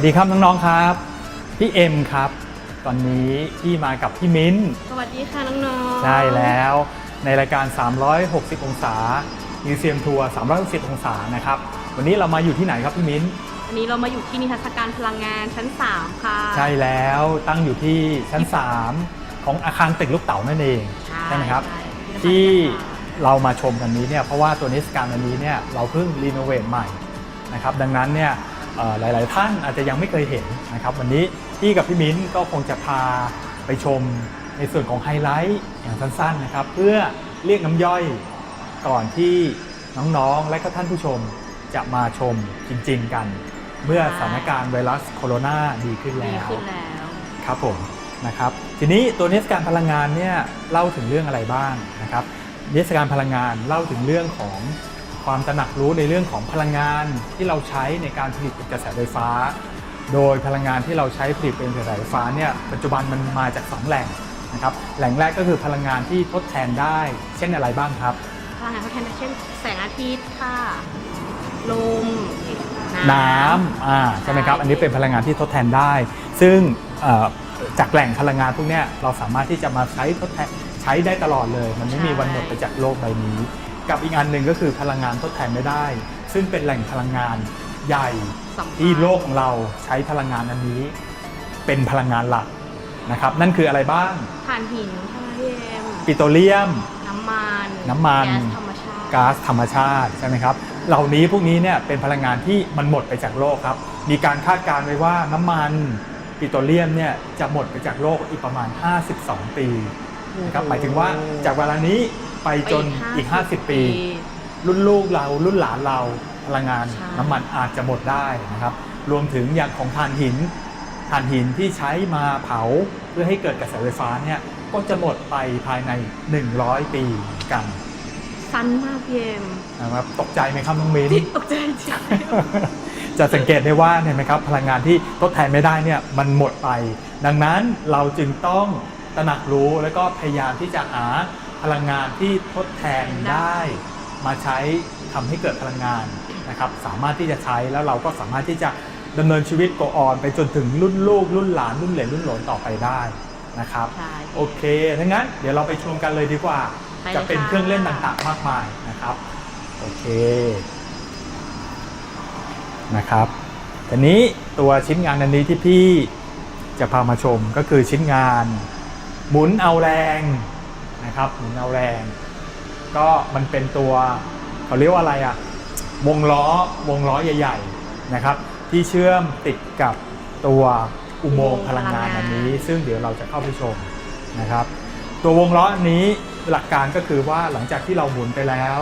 วัสดีครับน้องๆครับ พี่เอ็มครับ ตอนนี้พี่มากับพี่มิ้นสวัสดีค่ะน้องๆใช่แล้วในรายการ 360 องศามิวเซียมทัวร์ 360 องศานะครับ วันนี้เรามาอยู่ที่ไหนครับพี่มิ้นวันนี้เรามาอยู่ที่นิทรรศการพลังงานชั้น 3 ค่ะ ใช่แล้วตั้งอยู่ที่ชั้น 3 ของอาคารตึกลูกเต๋านั่นเองใช่ไหมครับใช่นิทรรศการที่ชั้นสามเรามาชมกันนี้เนี่ยเพราะว่าตัวนิทรรศการอันนี้เนี่ยเราเพิ่งรีโนเวทใหม่นะครับดังนั้นเนี่ยเอ่อ หลาย ๆ ท่านอาจจะยังไม่เคยเห็นนะครับ วันนี้พี่กับพี่มิ้นก็คงจะพาไปชมในส่วนของไฮไลท์อย่างสั้น ๆ นะครับ เพื่อเรียกน้ำย่อยก่อนที่น้อง ๆ และก็ท่านผู้ชมจะมาชมจริง ๆ กัน เมื่อสถานการณ์ไวรัสโคโรนาดีขึ้นดีแล้วขึ้นแล้วครับผมนะครับ ทีนี้ตัวนิทรรศการพลังงานเนี่ยเล่าถึงเรื่องอะไรบ้างนะครับนิทรรศการพลังงานเล่าถึงเรื่องของ ความตระหนักรู้ในเรื่องของพลังงานที่เราใช้ในการผลิตเป็นกระแสไฟฟ้า โดยพลังงานที่เราใช้ผลิตเป็นกระแสไฟฟ้าเนี่ยปัจจุบันมันมาจากสองแหล่งนะครับแหล่งแรกก็คือพลังงานที่ทดแทนได้ เช่นอะไรบ้างครับ พลังงานทดแทนได้เช่นแสงอาทิตย์ค่ะลมน้ำอ่าใช่ไหมครับอันนี้เป็นพลังงานที่ทดแทนได้ ซึ่งเอ่อจากแหล่งพลังงานพวกเนี้ยเราสามารถที่จะมาใช้ทดแทนใช้ได้ตลอดเลย มันไม่มีวันหมดไปจากโลกใบนี้ กับอีกอันหนึ่งก็คือพลังงานทดแทนไม่ได้ ซึ่งเป็นแหล่งพลังงานใหญ่สำคัญ ที่โลกของเราใช้พลังงานอันนี้ เป็นพลังงานหลักนะครับ นั่นคืออะไรบ้างถ่านหินใช่ไหมพี่เอ็มปิโตรเลียม น้ำมันน้ำมัน แก๊สธรรมชาติก๊าซธรรมชาติใช่ไหมครับ เหล่านี้พวกนี้เนี่ยเป็นพลังงานที่มันหมดไปจากโลกครับ มีการคาดการณ์ไว้ว่าน้ำมันปิโตรเลียมเนี่ยจะหมดไปจากโลกอีกประมาณ 52 ปีนะครับหมายถึงว่าจากเวลานี้ ไปจนอีก 50 ปี รุ่นลูกเรารุ่นหลานเราพลังงานใช่น้ำมันอาจจะหมดได้นะครับ รวมถึงอย่างของถ่านหินถ่านหินที่ใช้มาเผาเพื่อให้เกิดกระแสไฟฟ้าเนี่ยก็จะหมดไปภายใน 100 ปีเหมือนกัน สั้นมากพี่เอ็มนะครับตกใจไหมครับน้องมิ้นที่ตกใจจริงจะสังเกตได้ว่าเนี่ยนะครับพลังงานที่ทดแทนไม่ได้เนี่ยมันหมดไป ดังนั้นเราจึงต้องตระหนักรู้แล้วก็พยายามที่จะหา พลังงานที่ทดแทนได้มาใช้ทำให้เกิดพลังงานนะครับสามารถที่จะใช้แล้วเราก็สามารถที่จะดำเนินชีวิตโกออนไปจนถึงรุ่นลูกรุ่นหลานรุ่นเหลนรุ่นหลนต่อไปได้นะครับใช่โอเคถ้างั้นเดี๋ยวเราไปชมกันเลยดีกว่าไปเลยจะเป็นค่ะเครื่องเล่นต่างๆ มากมายนะครับโอเคนะครับทีนี้ตัวชิ้นงานอันนี้ที่พี่จะพามาชมก็คือชิ้นงาน หมุนเอาแรง นะครับหมุนเอาแรง ก็มันเป็นตัวเขาเรียกว่าอะไรอะวงล้อวงล้อใหญ่ ๆนะครับ ที่เชื่อมติดกับตัวอุโมงค์พลังงานอันนี้ ซึ่งเดี๋ยวเราจะเข้าไปชมนะครับ ตัววงล้ออันนี้หลักการก็คือว่าหลังจากที่เราหมุนไปแล้ว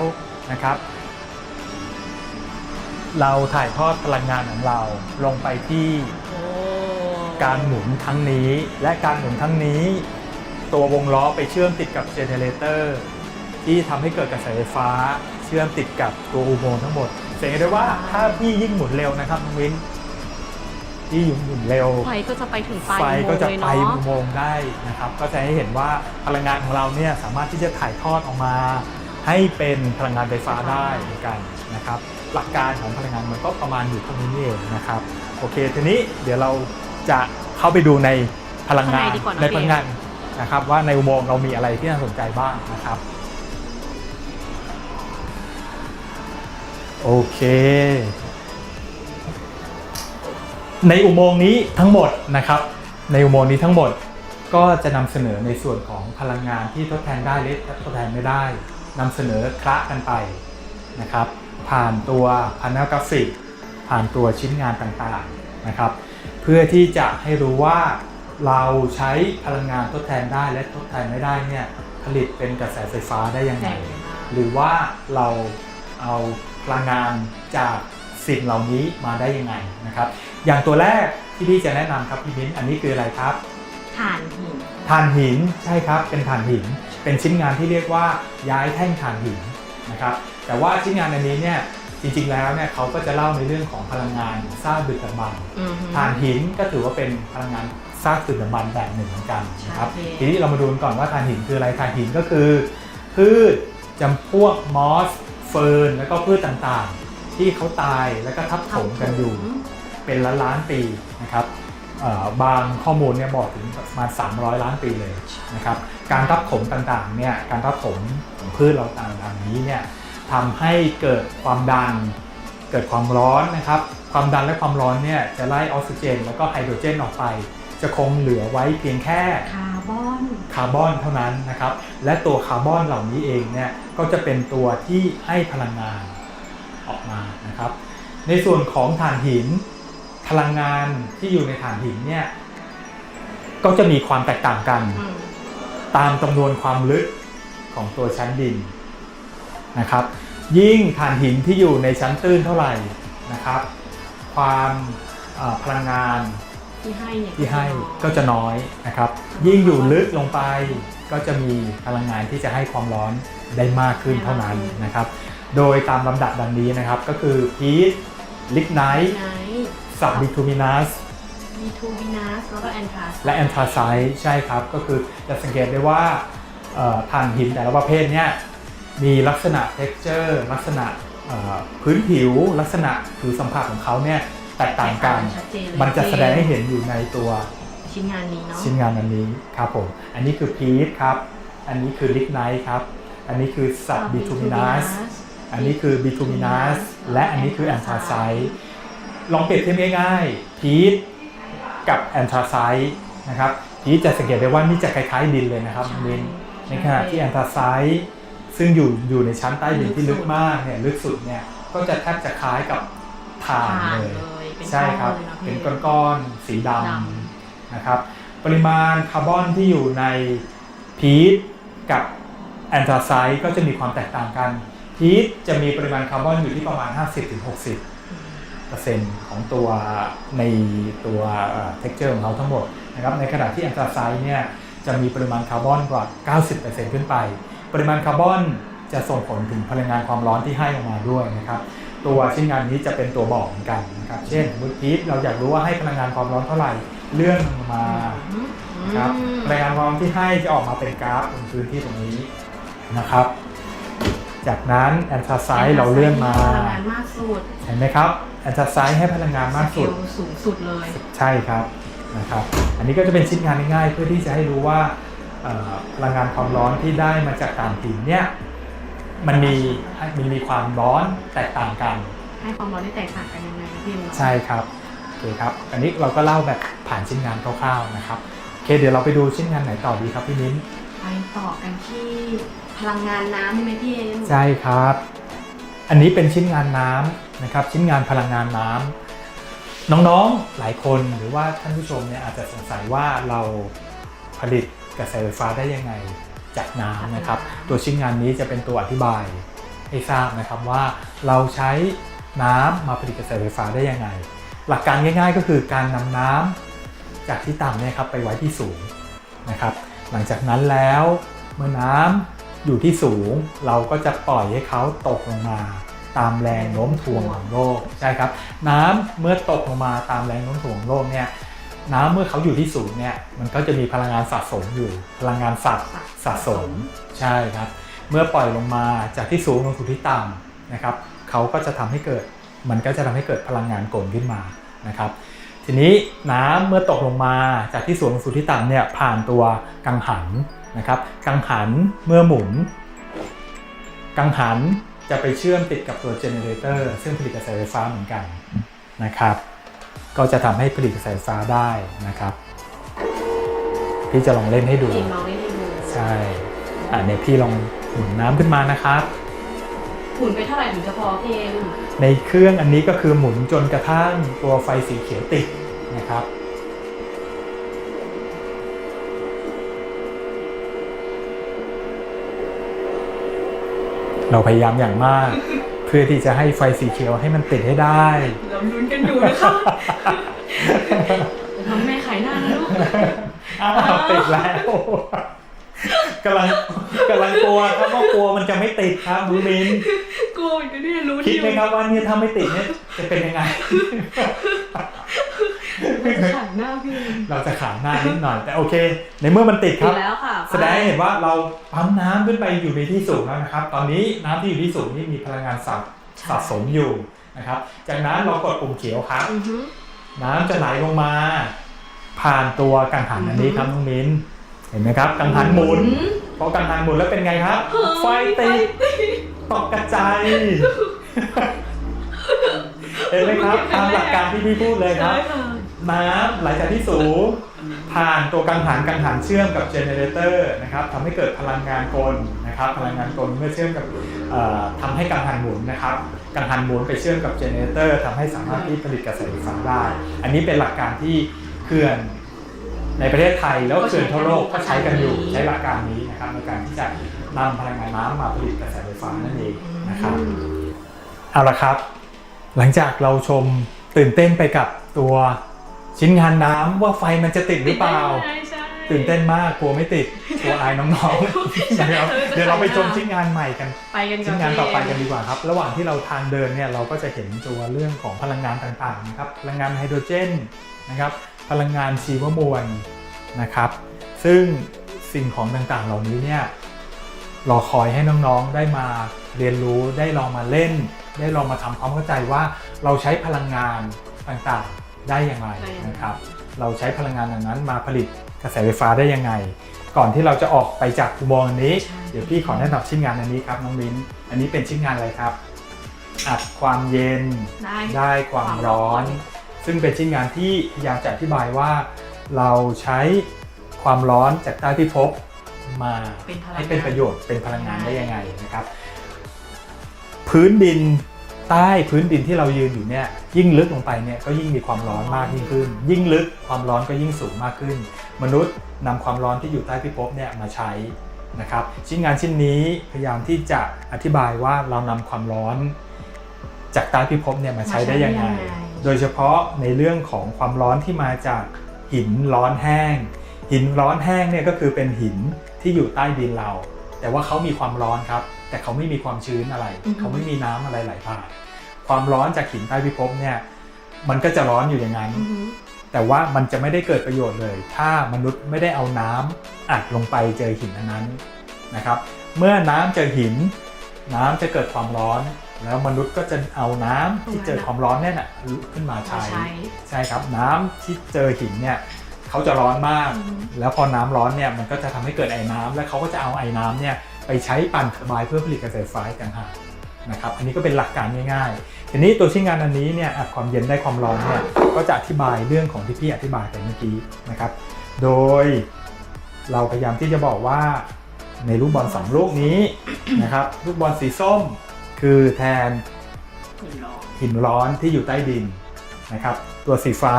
นะครับ เราถ่ายทอดพลังงานของเราลงไปที่โอ้การหมุนครั้งนี้ และการหมุนครั้งนี้ ตัววงล้อไปเชื่อมติดกับเจเนเรเตอร์ที่ทำให้เกิดกระแสไฟฟ้าเชื่อมติดกับตัวอุโมงค์ทั้งหมดสังเกตได้ว่าถ้าพี่ยิ่งหมุนเร็วนะครับน้องวินที่ยิ่งหมุนเร็ว ไฟก็จะไปถึงปลายไฟก็จะอุโมงค์ไปเลยอุเนาะโมงค์ได้นะครับ ก็จะให้เห็นว่าพลังงานของเราเนี่ยสามารถที่จะถ่ายทอดออกมา ให้เป็นพลังงานไฟฟ้าได้เหมือนกันนะครับ หลักการของพลังงานมันก็ประมาณอยู่เท่านี้นี่เองนะครับ โอเคทีนี้เดี๋ยวเราจะเข้าไปดูในพลังงานข้างในดีกว่าเนอะในพลังงาน นะครับว่าในอุโมงค์เรามีอะไรที่น่าสนใจบ้างนะครับโอเค ในอุโมงค์นี้ทั้งหมดนะครับ ในอุโมงค์นี้ทั้งหมดก็จะนำเสนอในส่วนของพลังงานที่ทดแทนได้และทดแทนไม่ได้นำเสนอคละกันไปนะครับ ผ่านตัวพานาลกราฟิก ผ่านตัวชิ้นงานต่างๆนะครับ เพื่อที่จะให้รู้ว่า เราใช้พลังงานทดแทนได้และทดแทนไม่ได้เนี่ยผลิตเป็นกระแสไฟฟ้าได้ยังไง หรือว่าเราเอาพลังงานจากสิ่งเหล่านี้มาได้ยังไงนะครับ อย่างตัวแรกที่พี่จะแนะนำครับพี่มิ้นอันนี้คืออะไรครับถ่านหินถ่านหินใช่ครับเป็นถ่านหิน เป็นชิ้นงานที่เรียกว่าย้ายแท่งถ่านหินนะครับ แต่ว่าชิ้นงานอันนี้เนี่ยจริงๆแล้วเนี่ยเขาก็จะเล่าในเรื่องของพลังงานสร้างดึกดำบรรพ์อือฮึถ่านหินก็ถือว่าเป็นพลังงาน สร้างดึกดำบรรพ์แบบหนึ่งเหมือนกันนะครับใช่ทีนี้เรามาดูกันก่อนว่าถ่านหินคืออะไรถ่านหินก็คือ พืชจำพวกมอสเฟิร์นแล้วก็พืชต่างๆ ที่เขาตายแล้วก็ทับถมกันอยู่ เป็นล้านล้านๆปีนะครับเอ่อบางข้อมูลเนี่ยบอกถึงประมาณ 300 ล้านปีเลยนะครับการรับถมต่างๆเนี่ยการรับถมของพืชเราต่างๆนี้เนี่ยทำให้เกิดความดันเกิดความร้อนนะครับ ความดันและความร้อนเนี่ยจะไล่ออกซิเจน แล้วก็ไฮโดรเจนออกไป จะคงเหลือไว้เพียงแค่คาร์บอนคาร์บอนเท่านั้นนะครับ และตัวคาร์บอนเหล่านี้เองเนี่ยก็จะเป็นตัวที่ให้พลังงานออกมานะครับ ในส่วนของถ่านหิน พลังงานที่อยู่ในถ่านหินเนี่ยก็จะมีความแตกต่างกันอืมตามจำนวนความลึกของตัวชั้นดินนะครับ ยิ่งถ่านหินที่อยู่ในชั้นตื้นเท่าไหร่นะครับ ความเอ่อพลังงาน ที่ให้เนี่ยที่ให้ก็จะน้อยนะครับ ยิ่งอยู่ลึกลงไปก็จะมีพลังงานที่จะให้ความร้อนได้มากขึ้นเท่านั้นนะครับ โดยตามลำดับดังนี้นะครับก็คือพีทลิกไนท์ไนท์สับบิทูมินัสมีทูบินัสแล้วก็แอนทราสและแอนทราไซต์ใช่ครับ ก็คือจะสังเกตได้ว่าเอ่อถ่านหินแต่ละประเภทเนี่ยมีลักษณะ texture ลักษณะเอ่อพื้นผิว ลักษณะผิวสัมผัสของเขาเนี่ย แตกต่างกัน ชัดเจนเลยมันจะแสดงให้เห็นอยู่ในตัวชิ้นงานนี้เนาะชิ้นงานอันนี้ครับผม อันนี้คือพีทครับ อันนี้คือลิกไนท์ครับ อันนี้คือสับบิทูมินัส อันนี้คือบิทูมินัส และอันนี้คือแอนทราไซต์ลองเปรียบเทียบง่ายๆพีทกับแอนทราไซต์นะครับพีทจะสังเกตได้ว่านี่จะคล้ายๆดินเลยนะครับมินในขณะที่แอนทราไซต์ซึ่งอยู่อยู่ในชั้นใต้ดินที่ลึกมากเนี่ยลึกสุดเนี่ยก็จะแทบจะคล้ายกับถ่านเลย เป็นใช่ครับ ก้อนเลยเป็นอะก้อนๆสีดดำนะครับ ปริมาณคาร์บอนที่อยู่ในพีทกับแอนทราไซต์ก็จะมีความแตกต่างกัน พีทจะมีปริมาณคาร์บอนอยู่ที่ประมาณ 50-60%ของตัวในตัวเท็กเจอร์ของเขาทั้งหมดนะครับในขณะที่แอนทราไซต์เนี่ยจะมีปริมาณคาร์บอนกว่า 90%ขึ้นไป ปริมาณคาร์บอนจะส่งผลถึงพลังงานความร้อนที่ให้ออกมาด้วยนะครับตัวชิ้นงานนี้จะเป็นตัวบอกเหมือนกันนะ ครับเช่นสมมติพีทเราอยากรู้ว่าให้พลังงานความร้อนเท่าไหร่เลื่อนลงมาอืมครับอืมพลังงานความร้อนที่ให้จะออกมาเป็นกราฟบนพื้นที่ตรงนี้นะครับ จากนั้นแอนทราไซต์เราเลื่อนมาพลังงานมากสุดเห็นไหมครับแอนทราไซต์ให้พลังงานมากสุดสเกลสูงสุดเลยใช่ครับนะครับ อันนี้ก็จะเป็นชิ้นงานง่ายๆ เพื่อที่จะให้รู้ว่าเอ่อพลังงานความร้อนที่ได้มาจากถ่านหินเนี่ยมันมีมันมีความร้อนแตกต่างกัน ให้ความร้อนได้แตกต่างกันยังไงนะพี่เอ็มเนาะใช่ครับโอเคครับ อันนี้เราก็เล่าแบบผ่านชิ้นงานคร่าวๆนะครับโอเคเดี๋ยวเราไปดูชิ้นงานไหนต่อดีครับพี่มิ้นไปต่อกันที่พลังงานน้ำใช่ไหมพี่เอ็มใช่ครับ อันนี้เป็นชิ้นงานน้ำนะครับ ชิ้นงานพลังงานน้ำน้องๆหลายคนหรือว่าท่านผู้ชมเนี่ยอาจจะสงสัยว่าเราผลิตกระแสไฟฟ้าได้ยังไงจากน้ำนะครับ ตัวชิ้นงานนี้จะเป็นตัวอธิบายให้ทราบนะครับว่าเราใช้ น้ำมาผลิตกระแสไฟฟ้าได้ยังไง หลักการง่าย ๆ ก็คือการนำน้ำจากที่ต่ำเนี่ยครับไปไว้ที่สูงนะครับ หลังจากนั้นแล้วเมื่อน้ำอยู่ที่สูง เราก็จะปล่อยให้เขาตกลงมาตามแรงโน้มถ่วงของโลกใช่ครับ น้ำเมื่อตกลงมาตามแรงโน้มถ่วงของโลกเนี่ยน้ำเมื่อเขาอยู่ที่สูงเนี่ยมันก็จะมีพลังงานสะสมอยู่ พลังงานสะสะสมใช่ครับ เมื่อปล่อยลงมาจากที่สูงลงสู่ที่ต่ำนะครับ เขาก็จะทำให้เกิด มันก็จะทำให้เกิดพลังงานกลขึ้นมานะครับ ทีนี้น้ำเมื่อตกลงมาจากที่สูงลงสู่ที่ต่ำเนี่ยผ่านตัวกังหันนะครับ กังหันเมื่อหมุน กังหันจะไปเชื่อมติดกับตัวเจเนเรเตอร์ซึ่งผลิตกระแสไฟฟ้าเหมือนกันนะครับ ก็จะทำให้ผลิตกระแสไฟฟ้าได้นะครับ พี่จะลองเล่นให้ดูเอ็มลองเล่นให้ดูใช่ อะเนี่ยพี่ลองหมุนน้ำขึ้นมานะครับ หมุนไปเท่าไหร่ถึงจะพอพี่เอ็มในเครื่องอันนี้ก็คือหมุนจนกระทั่งตัวไฟสีเขียวติดนะครับ เราพยายามอย่างมาก เพื่อที่จะให้ไฟสีเขียวให้มันติดให้ได้เราลุ้นกันอยู่นะคะทำแม่ขายหน้านะลูกอ้าวติดแล้ว กำลังกำลังกลัวครับว่ากลัวมันจะไม่ติดครับน้องมินกลัวเหมือนกันเนี่ยรู้คิดไหมครับว่าเนี่ยถ้าไม่ติดเนี่ยจะเป็นยังไงขายหน้าพี่เอ็มเราจะขายหน้านิดหน่อยแต่โอเค ในเมื่อมันติดคดีรับแล้วค่ะแสดงให้เห็นว่าเราปั๊มน้ำขึ้นไปอยู่ในที่สูงแล้วนะครับ ตอนนี้น้ำที่อยู่ที่สูงนี่มีพลังงานสะสะสมอยู่นะครับ จากนั้นเรากดปุ่มเขียวครับอือฮึน้ำจะไหลลงมา ผ่านตัวกังหันอันนี้ครับน้องมิ้น เห็นไหมครับ กังหันหมุนพอกังหันหมุนแล้วเป็นไงครับ ไฟติดตกกระจายเห็นไหมครับตามหลักการที่พี่พูดเลยครับ น้ำไหลจากที่สูงผ่านตัวกังหันกังหันเชื่อมกับเจเนเรเตอร์นะครับทำให้เกิดพลังงานกลนะครับ พลังงานกลเมื่อเชื่อมกับเอ่อทำให้กังหันหมุนนะครับ กังหันหมุนไปเชื่อมกับเจเนเรเตอร์ทำให้สามารถที่ผลิตกระแสไฟฟ้าได้ อันนี้เป็นหลักการที่เขื่อน ในประเทศไทยแล้วเขื่อนทั่วโลกก็ใช้กันอยู่ใช้หลักการนี้นะครับในการที่จะนำพลังงานน้ำมาผลิตกระแสไฟฟ้านั่นเองนะครับเอาละครับ หลังจากเราชมตื่นเต้นไปกับตัวชิ้นงานน้ำว่าไฟมันจะติดหรือเปล่าใช่ใช่ตื่นเต้นมากกลัวไม่ติดกลัวอายน้องๆนะครับเดี๋ยวเราไปชมชิ้นงานใหม่กันไปกันก่ชิ้อนนงานต่อไปกันดีกว่าครับ ระหว่างที่เราทางเดินเนี่ยเราก็จะเห็นตัวเรื่องของพลังงานต่างๆนะครับพลังงานไฮโดรเจนนะครับ พลังงานชีวมวลนะครับ ซึ่งสิ่งของต่างๆ เหล่านี้เนี่ยรอคอยให้น้องๆได้มาเรียนรู้ได้ลองมาเล่น ได้ลองมาทำความเข้าใจว่าเราใช้พลังงานต่างๆได้อย่างไรนะครับ เราใช้พลังงานเหล่านั้นมาผลิตกระแสไฟฟ้าได้ยังไง ก่อนที่เราจะออกไปจากอุโมงค์อันนี้ เดี๋ยวพี่ขอแนะนำชิ้นงานอันนี้ครับน้องมิ้นอันนี้เป็นชิ้นงานอะไรครับอัดความเย็นได้ได้ความร้อน ซึ่งเป็นชิ้นงานที่พยายามจะอธิบายว่า เราใช้ความร้อนจากใต้พิภพมาเป็นพลังงานให้เป็นประโยชน์เป็นพลังงานได้ยังไงนะครับ พื้นดินใต้พื้นดินที่เรายืนอยู่เนี่ยยิ่งลึกลงไปเนี่ยก็ยิ่งมีความร้อนมากยิ่งขึ้น ยิ่งลึกความร้อนก็ยิ่งสูงมากขึ้น มนุษย์นำความร้อนที่อยู่ใต้พิภพเนี่ยมาใช้นะครับชิ้นงานชิ้นนี้พยายามที่จะอธิบายว่าเรานำความร้อน จากใต้พิภพเนี่ยมาใช้ได้ยังไง โดยเฉพาะในเรื่องของความร้อนที่มาจากหินร้อนแห้ง หินร้อนแห้งเนี่ยก็คือเป็นหินที่อยู่ใต้ดินเรา แต่ว่าเขามีความร้อนครับ แต่เขาไม่มีความชื้นอะไรอือฮึเขาไม่มีน้ำอะไรไหลผ่านความร้อนจากหินใต้พิภพเนี่ยมันก็จะร้อนอยู่อย่างนั้นอือหือแต่ว่ามันจะไม่ได้เกิดประโยชน์เลย ถ้ามนุษย์ไม่ได้เอาน้ำอัดลงไปเจอหินอันนั้นนะครับ เมื่อน้ำเจอหิน น้ำจะเกิดความร้อน แล้วมนุษย์ก็จะเอาน้ำที่เจอความร้อนเนี่ยนะขึ้นมามาใช้ ใช้ ใช่ครับน้ำที่เจอหินเนี่ยเขาจะร้อนมาก อือฮึแล้วพอน้ำร้อนเนี่ยมันก็จะทำให้เกิดไอ้น้ำแล้วเขาก็จะเอาไอ้น้ำเนี่ยไปใช้ปั่นเทอร์ไบน์เพื่อผลิตกระแสไฟฟ้าอีกต่างหากนะครับอันนี้ก็เป็นหลักการง่ายๆ ทีนี้ตัวชิ้นงานอันนี้เนี่ยอัดความเย็นได้ความร้อนเนี่ยก็จะอธิบายเรื่องของที่พี่อธิบายไปเมื่อกี้นะครับ โดยเราพยายามที่จะบอกว่าในลูกบอลสองลูกนี้ นะครับลูกบอลสีส้ม คือแทนหินร้อนหินร้อนที่อยู่ใต้ดินนะครับ ตัวสีฟ้า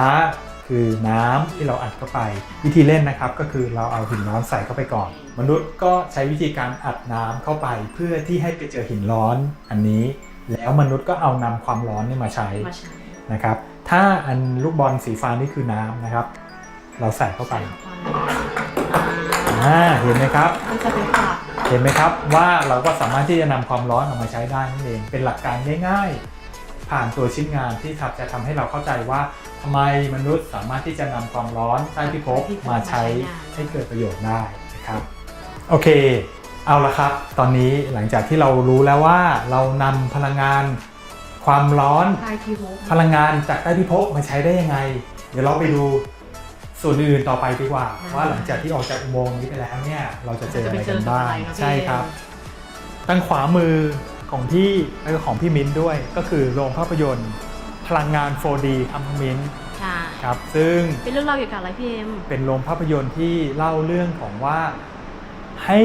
คือน้ำที่เราอัดเข้าไป วิธีเล่นนะครับก็คือเราเอาหินร้อนใส่เข้าไปก่อน มนุษย์ก็ใช้วิธีการอัดน้ำเข้าไป เพื่อที่ให้ไปเจอหินร้อนอันนี้ แล้วมนุษย์ก็เอานำความร้อนนี่มาใช้มาใช้นะครับถ้าอันลูกบอลสีฟ้านี่คือน้ำนะครับ เราใส่เข้าไปอ่าอ่าเห็นไหมครับมันจะเป็นผัก เห็นไหมครับว่าเราก็สามารถที่จะนำความร้อนออกมาใช้ได้นั่นเอง เป็นหลักการง่ายๆ ผ่านตัวชิ้นงานที่ทำจะทำให้เราเข้าใจว่าทำไมมนุษย์สามารถที่จะนำความร้อนใต้พิภพมาใช้ให้เกิดประโยชน์ได้นะครับโอเค เอาละครับ ตอนนี้หลังจากที่เรารู้แล้วว่าเรานำพลังงานความร้อนใต้ที่โฮพลังงานจากใต้พิภพมาใช้ได้ยังไง เดี๋ยวเราไปดู ส่วนอื่นต่อไปดีกว่า ว่าหลังจากที่ออกจากอุโมงค์นี้ไปแล้วเนี่ย เราจะเจออะไรกันบ้างใช่ครับทางขวามือของพี่แล้วก็ของพี่มิ้นด้วยก็คือโรงภาพยนตร์พลังงาน 4D ครับน้องมิ้นใช่ครับซึ่งเป็นเรื่องราวเกี่ยวกับอะไรพี่เอ็มเป็นโรงภาพยนตร์ที่เล่าเรื่องของว่าให้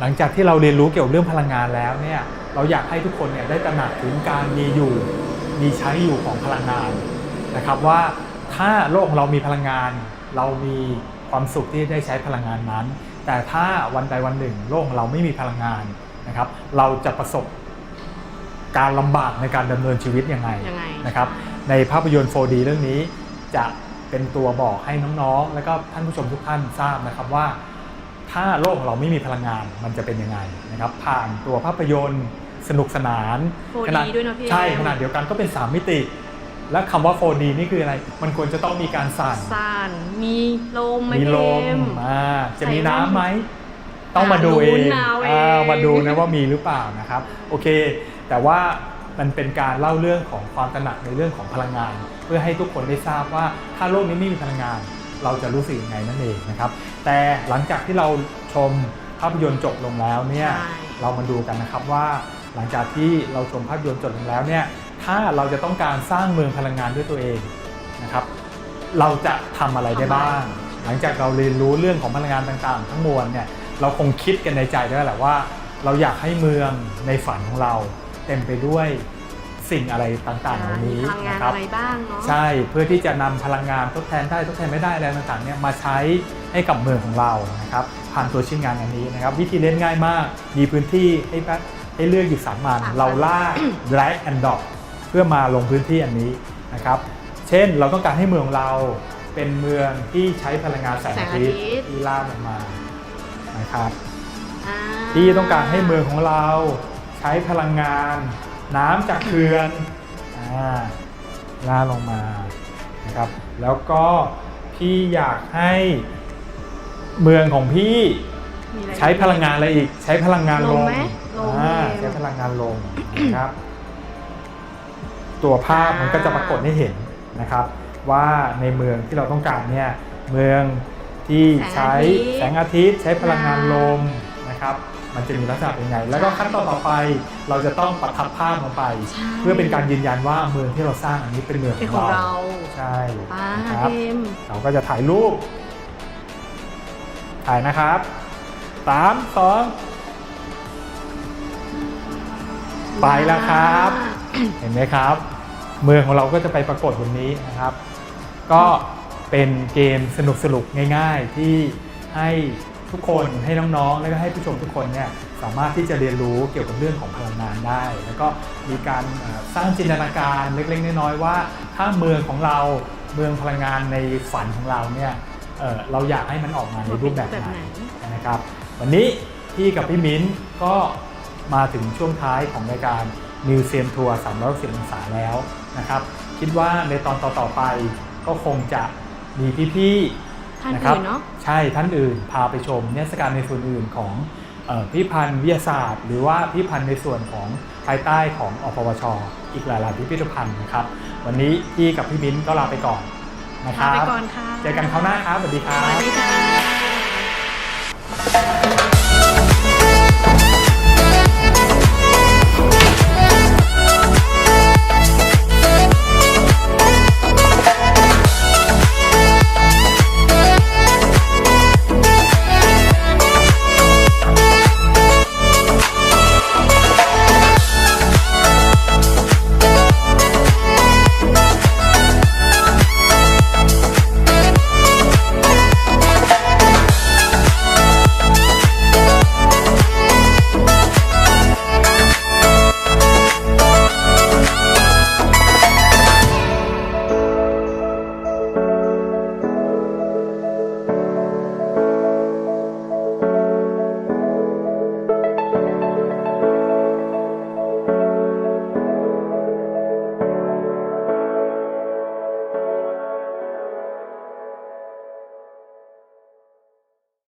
หลังจากที่เราเรียนรู้เกี่ยวกับเรื่องพลังงานแล้วเนี่ยเราอยากให้ทุกคนเนี่ยได้ตระหนักถึงการมีอยู่มีใช้อยู่ของพลังงานนะครับว่าถ้าโลกของเรามีพลังงาน เรามีความสุขที่ได้ใช้พลังงานนั้น แต่ถ้าวันใดวันหนึ่งโลกของเราไม่มีพลังงานนะครับ เราจะประสบการลำบากในการดำเนินชีวิตยังไงยังไง นะครับ ในภาพยนตร์ 4D เรื่องนี้จะเป็นตัวบอกให้น้องๆ และก็ท่านผู้ชมทุกท่านทราบนะครับว่า ถ้าโลกของเราไม่มีพลังงานมันจะเป็นยังไงนะครับ ผ่านตัวภาพยนตร์สนุกสนาน 4D ขนาดด้วยนะพี่ ใช่เอ็มขนาดเดียวกันก็เป็น 3 มิติ และคำว่า 4D นี่คืออะไร มันควรจะต้องมีการสั่นสั่นมีลมไหมมีพี่ลเอ็มมอ่าจะมีใส่น้ำน้ำไหม ต้องมาดูเอลุ้งนเอาเองอ่ามาดูนะว่ามีหรือเปล่านะครับ โอเค แต่ว่ามันเป็นการเล่าเรื่องของความตระหนักในเรื่องของพลังงาน เพื่อให้ทุกคนได้ทราบว่าถ้าโลกนี้ไม่มีพลังงาน เราจะรู้สึกยังไงนั่นเองนะครับ แต่หลังจากที่เราชมภาพยนตร์จบลงแล้วเนี่ยใช่เรามาดูกันนะครับว่าหลังจากที่เราชมภาพยนตร์จบลงแล้วเนี่ย ถ้าเราจะต้องการสร้างเมืองพลังงานด้วยตัวเองนะครับ เราจะทำอะไรได้บ้าง หลังจากเราเรียนรู้เรื่องของพลังงานต่างๆ ทั้งมวลเนี่ยเราคงคิดกันในใจได้แล้วแหละว่า เราอยากให้เมืองในฝันของเรา เต็มไปด้วยสิ่งอะไรต่างๆเหล่านี้มีพลังงานนะครับอะไรบ้างเนาะใช่เพื่อที่จะนำพลังงานทดแทนได้ทดแทนไม่ได้อะไรต่างๆเนี่ยมาใช้ให้กับเมืองของเรานะครับผ่านตัวชิ้นงานอันนี้นะครับ วิธีเล่นง่ายมากมีพื้นที่ให้แป๊บให้เลือกอยู่สามอันสามอันเราล่าก drag and drop เพื่อมาลงพื้นที่อันนี้นะครับ เช่นเราต้องการให้เมืองของเราเป็นเมืองที่ใช้พลังงานแสงอาทิตย์ที่ล่ากลงมานะครับอ่าที่ต้องการให้เมืองของเราใช้พลังงานน้ำจากเขื่อนอ่าล่าลงมานะครับ แล้วก็พี่อยากให้เมืองของพี่มีอะไรใช้พลังงานอะไรอีก ใช้พลังงานลลมมไหมลมอ่าเร็วใช้พลังงานลมนะครับ ตัวภาพมันก็จะปรากฏให้เห็นนะครับ ว่าในเมืองที่เราต้องการเนี่ยเมืองที่ใช้แสงอาทิตย์ใช้พลังงานลมนะครับ มันจะมีลักษณะเป็นไง แล้วก็ขั้นตอนต่อไปเราจะต้องประทับภาพลงไปใช่เพื่อเป็นการยืนยันว่าเมืองที่เราสร้างอันนี้เป็นเมืองเป็นขขอองงเราเราใช่ป้านะครับเทมเราก็จะถ่ายรูป ถ่ายนะครับสามสองไปแล้วครับ เห็นไหมครับเมืองของเราก็จะไปปรากฏบนนี้นะครับ ก็เป็นเกมสนุกสนุกง่าย ๆ ที่ให้ทุกคนให้น้องๆ แล้วก็ให้ผู้ชมทุกคนเนี่ยสามารถที่จะเรียนรู้เกี่ยวกับเรื่องของพลังงานได้ แล้วก็มีการสร้างจินตนาการเล็กๆน้อยๆว่า ถ้าเมืองของเราเมืองพลังงานในฝันของเราเนี่ยเเราอยากให้มันออกมาในรูปแบบไหนนะครับ วันนี้พี่กับพี่มิ้นก็มาถึงช่วงท้ายของรายการ มิวเซียมทัวร์360องศาแล้วนะครับ คิดว่าในตอนต่อๆไปก็คงจะมีพี่ท่านๆนะครับอื่นเนาะใช่ท่านอื่นพาไปชมนิทรรศการในส่วนอื่นของเอ่อพิพิธภัณฑ์วิทยาศาสตร์ หรือว่าพิพิธภัณฑ์ในส่วนของภายใต้ของอปวช อีกหลายๆพิพิธภัณฑ์นะครับ วันนี้พี่กับพี่มิ้นก็ลาไปก่อนนะคลารับไปก่อนค่ะเจอกันคราวหน้าครับสวัสดีคสรับวัสดีค่ะ